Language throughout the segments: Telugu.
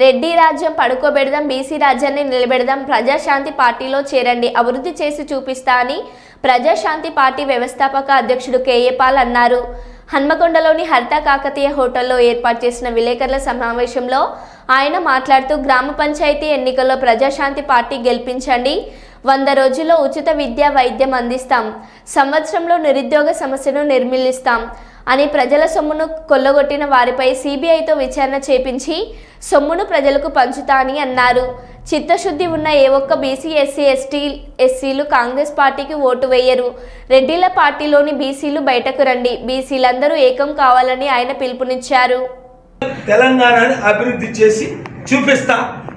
రెడ్డి రాజ్యం పడుకోబెడదాం బీసీ రాజ్యాన్ని నిలబెడదాం ప్రజాశాంతి పార్టీలో చేరండి అభివృద్ధి చేసి చూపిస్తా అని ప్రజాశాంతి పార్టీ వ్యవస్థాపక అధ్యక్షుడు కేఏ పాల్ అన్నారు. హన్మకొండలోని హరిత కాకతీయ హోటల్లో ఏర్పాటు చేసిన విలేకరుల సమావేశంలో ఆయన మాట్లాడుతూ గ్రామ పంచాయతీ ఎన్నికల్లో ప్రజాశాంతి పార్టీ గెలిపించండి వంద రోజుల్లో ఉచిత విద్య వైద్యం అందిస్తాం సంవత్సరంలో నిరుద్యోగ సమస్యను నిర్మూలిస్తాం అని ప్రజల సొమ్మును కొల్లగొట్టిన వారిపై సిబిఐతో విచారణ చేపించి సొమ్మును ప్రజలకు పంచుతా అని అన్నారు. చిత్తశుద్ధి ఉన్న ఏ ఒక్క బీసీ ఎస్సీ ఎస్టీ ఎస్సీలు కాంగ్రెస్ పార్టీకి ఓటు వేయరు. రెడ్డిల పార్టీలోని బీసీలు బయటకు రండి. బీసీలందరూ ఏకం కావాలని ఆయన పిలుపునిచ్చారు. తెలంగాణని అభివృద్ధి చేసి చూపిస్తా.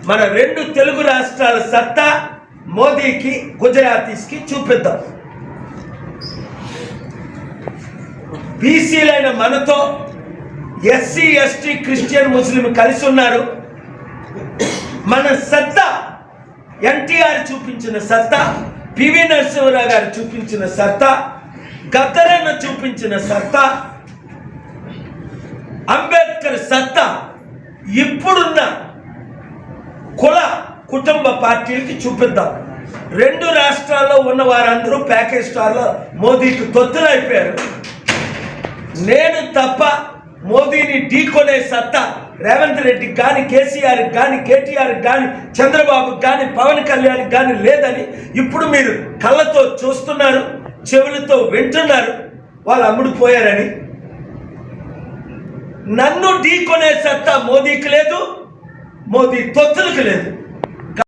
మన రెండు తెలుగు రాష్ట్రాల సత్తా మోదీకి గుజరాతీస్కి చూపిద్దాం. బీసీలైన మనతో ఎస్సీ ఎస్టీ క్రిస్టియన్ ముస్లిం కలిసి ఉన్నారు. మన సత్తా ఎన్టీఆర్ చూపించిన సత్తా పివి నరసింహరావు గారు చూపించిన సత్తా గద్దరన్న చూపించిన సత్తా అంబేద్కర్ సత్తా ఇప్పుడున్న కుల కుటుంబ పార్టీలకి చూపిద్దాం. రెండు రాష్ట్రాల్లో ఉన్న వారందరూ ప్యాకేజ్ స్టార్లో మోదీకి తొత్తులైపోయారు నేను తప్ప మోదీని ఢీకొనే సత్తా రేవంత్ రెడ్డికి కానీ కేసీఆర్కి కానీ కేటీఆర్కి కానీ చంద్రబాబుకి కానీ పవన్ కళ్యాణ్కి కానీ లేదని ఇప్పుడు మీరు కళ్ళతో చూస్తున్నారు చెవులతో వింటున్నారు వాళ్ళు అమ్ముడుపోయారని నన్ను ఢీకొనే సత్తా మోదీకి లేదు మోదీ తొత్తులకు లేదు.